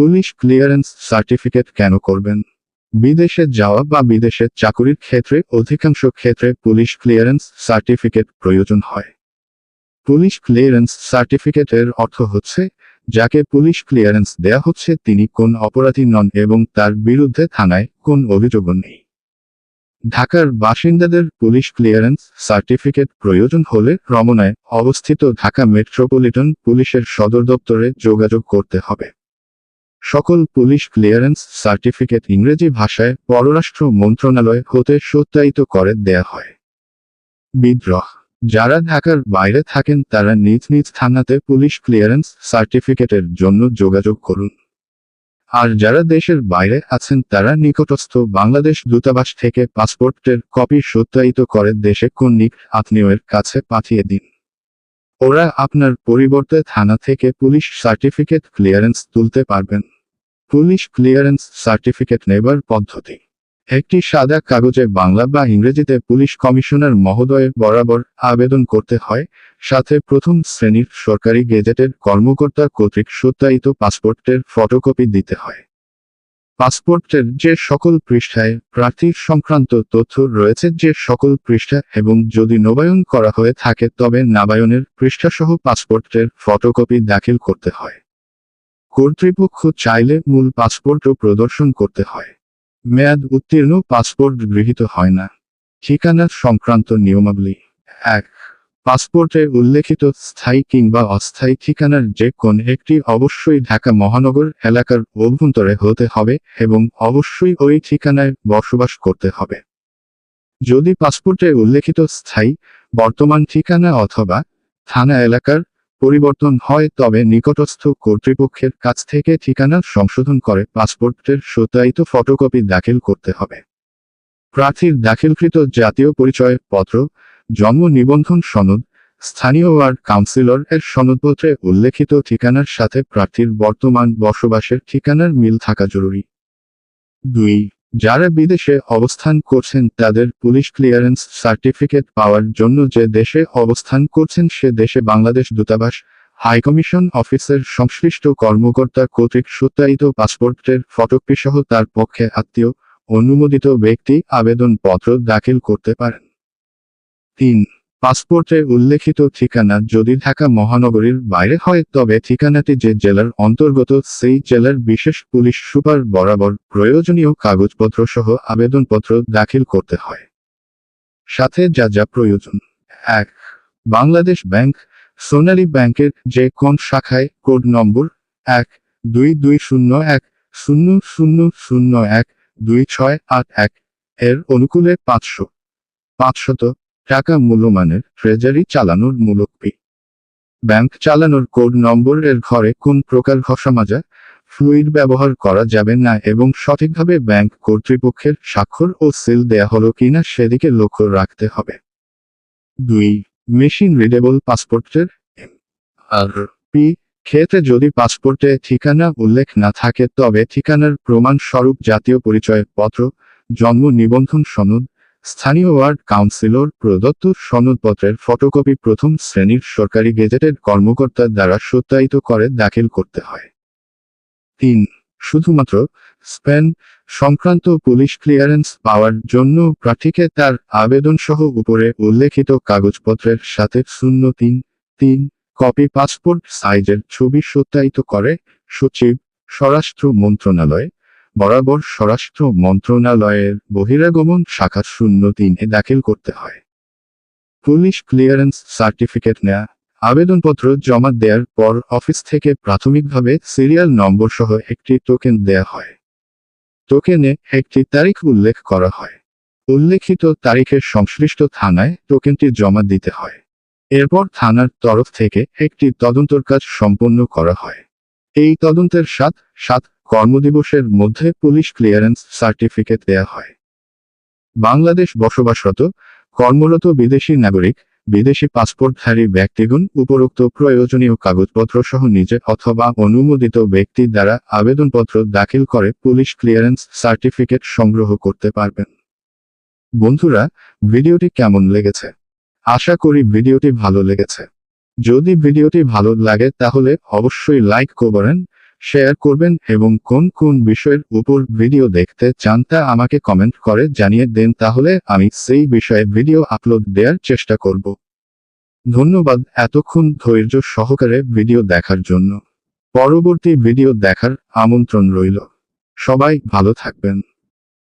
Police clearance certificate কেন করবেন? বিদেশে যাওয়া বা বিদেশে চাকুরির ক্ষেত্রে, অধিকাংশ ক্ষেত্রে পুলিশ ক্লিয়ারেন্স সার্টিফিকেট প্রয়োজন হয়। পুলিশ ক্লিয়ারেন্স সার্টিফিকেটের অর্থ হচ্ছে, যাকে পুলিশ ক্লিয়ারেন্স দেয়া হচ্ছে তিনি কোন অপরাধী নন এবং তার বিরুদ্ধে থানায় কোন অভিযোগও নেই। ঢাকার বাসিন্দাদের পুলিশ ক্লিয়ারেন্স সার্টিফিকেট প্রয়োজন হলে রমনায় অবস্থিত ঢাকা মেট্রোপলিটন পুলিশের সদর দপ্তরে যোগাযোগ করতে হবে। সকল পুলিশ ক্লিয়ারেন্স সার্টিফিকেট ইংরেজি ভাষায় পররাষ্ট্র মন্ত্রণালয় হতে সত্যায়িত করে দেয়া হয়। বিদ্রোহ। যারা ঢাকার বাইরে থাকেন তারা নিজ নিজ থানাতে পুলিশ ক্লিয়ারেন্স সার্টিফিকেটের জন্য যোগাযোগ করুন। আর যারা দেশের বাইরে আছেন তারা নিকটস্থ বাংলাদেশ দূতাবাস থেকে পাসপোর্টের কপি সত্যায়িত করে দেশে কন্যিক আত্মীয়ের কাছে পাঠিয়ে দিন। ওরা আপনার পরিবর্তে থানা থেকে পুলিশ সার্টিফিকেট ক্লিয়ারেন্স তুলতে পারবেন। পুলিশ ক্লিয়ারেন্স সার্টিফিকেট নেবার পদ্ধতি। একটি সাদা কাগজে বাংলা বা ইংরেজিতে পুলিশ কমিশনার মহোদয়ের বরাবর আবেদন করতে হয়, সাথে প্রথম শ্রেণির সরকারি গেজেটের কর্মকর্তা কর্তৃক সত্যায়িত পাসপোর্টের ফটোকপি দিতে হয়। পাসপোর্টের যে সকল পৃষ্ঠায় প্রার্থীর সংক্রান্ত তথ্য রয়েছে, যে সকল পৃষ্ঠা এবং যদি নবায়ন করা হয়ে থাকে, তবে নাবায়নের পৃষ্ঠাসহ পাসপোর্টের ফটোকপি দাখিল করতে হয়। কর্তৃপক্ষ চাইলে মূল পাসপোর্টও প্রদর্শন করতে হয়। মেয়াদ উত্তীর্ণ পাসপোর্ট গৃহীত হয় না। ঠিকানা সংক্রান্ত নিয়মাবলী এক পাসপোর্টে উল্লেখিত স্থায়ী কিংবা অস্থায়ী ঠিকানার যে কোন একটি অবশ্যই ঢাকা মহানগর এলাকার অভ্যন্তরে হতে হবে এবং অবশ্যই ওই ঠিকানায় বসবাস করতে হবে। যদি পাসপোর্টে উল্লেখিত স্থায়ী বর্তমান ঠিকানা অথবা থানা এলাকার পরিবর্তন হয়, তবে নিকটস্থ কর্তৃপক্ষের কাছ থেকে ঠিকানা সংশোধন করে পাসপোর্টের সত্যায়িত ফটোকপি দাখিল করতে হবে। প্রার্থীর দাখিলকৃত জাতীয় পরিচয় পত্র জন্ম নিবন্ধন সনদ, স্থানীয় ওয়ার্ড কাউন্সিলর এর সনদপত্রে উল্লেখিত ঠিকানার সাথে প্রার্থীর বর্তমান বসবাসের ঠিকানার মিল থাকা জরুরি। দুই, যারা বিদেশে অবস্থান করছেন তাদের পুলিশ ক্লিয়ারেন্স সার্টিফিকেট পাওয়ার জন্য যে দেশে অবস্থান করছেন সে দেশে বাংলাদেশ দূতাবাস, হাইকমিশন অফিসের সংশ্লিষ্ট কর্মকর্তা কর্তৃক সত্যায়িত পাসপোর্টের ফটোকপি সহ তার পক্ষে আত্মীয়, অনুমোদিত ব্যক্তি আবেদনপত্র দাখিল করতে পারেন। তিন। পাসপোর্টে উল্লেখিত ঠিকানা যদি ঢাকা মহানগরীর বাইরে হয়, তবে ঠিকানাটি যে জেলার অন্তর্গত, সেই জেলার বিশেষ পুলিশ সুপার বরাবর প্রয়োজনীয় কাগজপত্র সহ আবেদনপত্র দাখিল করতে হয়। সাথে যা যা প্রয়োজন। এক। বাংলাদেশ ব্যাংক, সোনালী ব্যাংকের যে কোন শাখায় কোড নম্বর এক দুই দুই শূন্য এক শূন্য শূন্য শূন্য এক দুই ছয় আট এক এর অনুকূলে পাঁচশো, পাঁচশত টাকা মূল্যমানের ট্রেজারি চালানোর মূলক ব্যাংক চালানোর কোড নম্বর এর ঘরে কোন প্রকার ঘষামাজা, ফ্লুইড ব্যবহার করা যাবে না এবং সঠিকভাবে ব্যাংক কর্তৃপক্ষের স্বাক্ষর ও সিল দেয়া হলো কিনা সেদিকে লক্ষ্য রাখতে হবে। দুই, মেশিন রিডেবল পাসপোর্টের আর পি, ক্ষেত্রে যদি পাসপোর্টে ঠিকানা উল্লেখ না থাকে তবে ঠিকানার প্রমাণ স্বরূপ জাতীয় পরিচয় পত্র জন্ম নিবন্ধন সনদ স্থানীয় ওয়ার্ড কাউন্সিলর প্রদত্ত সনদপত্রের ফটোকপি প্রথম শ্রেণির সরকারি গেজেটেড কর্মকর্তার দ্বারা সত্যায়িত করে দাখিল করতে হয়। তিন, শুধুমাত্র স্পেন সংক্রান্ত পুলিশ ক্লিয়ারেন্স পাওয়ার জন্য প্রার্থীকে তার আবেদন সহ উপরে উল্লেখিত কাগজপত্রের সাথে শূন্য তিন তিন, কপি পাসপোর্ট সাইজের ছবি সত্যায়িত করে সচিব, স্বরাষ্ট্র মন্ত্রণালয় বরাবর স্বরাষ্ট্র মন্ত্রণালয়ের বহিরাগমন শাখা শূন্য তিনে দাখিল করতে হয়। পুলিশ ক্লিয়ারেন্স সার্টিফিকেট নেয়া, আবেদনপত্র জমা দেওয়ার পর অফিস থেকে প্রাথমিকভাবে সিরিয়াল নম্বর সহ একটি টোকেন দেয়া হয়। টোকেনে একটি তারিখ উল্লেখ করা হয়। উল্লেখিত তারিখের সংশ্লিষ্ট থানায় টোকেনটি জমা দিতে হয়। এরপর থানার তরফ থেকে একটি তদন্তর কাজ সম্পন্ন করা হয়। এই তদন্তের সাত সাত কর্মদিবসের মধ্যে পুলিশ ক্লিয়ারেন্স সার্টিফিকেট দেয়া হয়। বাংলাদেশ বসবাসরত, কর্মরত বিদেশি নাগরিক, বিদেশি পাসপোর্টধারী ব্যক্তিগণ উপরোক্ত প্রয়োজনীয় কাগজপত্র সহ নিজে অথবা অনুমোদিত ব্যক্তি দ্বারা আবেদনপত্র দাখিল করে পুলিশ ক্লিয়ারেন্স সার্টিফিকেট সংগ্রহ করতে পারবেন। বন্ধুরা, ভিডিওটি কেমন লেগেছে? আশা করি ভিডিওটি ভালো লেগেছে। যদি ভিডিওটি ভালো লাগে তাহলে অবশ্যই লাইক করবেন শেয়ার করবেন এবং কোন কোন বিষয়ের উপর ভিডিও দেখতে চান তা আমাকে কমেন্ট করে জানিয়ে দেন তাহলে আমি সেই বিষয়ে ভিডিও আপলোড দেওয়ার চেষ্টা করব। ধন্যবাদ এতক্ষণ ধৈর্য সহকারে ভিডিও দেখার জন্য। পরবর্তী ভিডিও দেখার আমন্ত্রণ রইল। সবাই ভালো থাকবেন।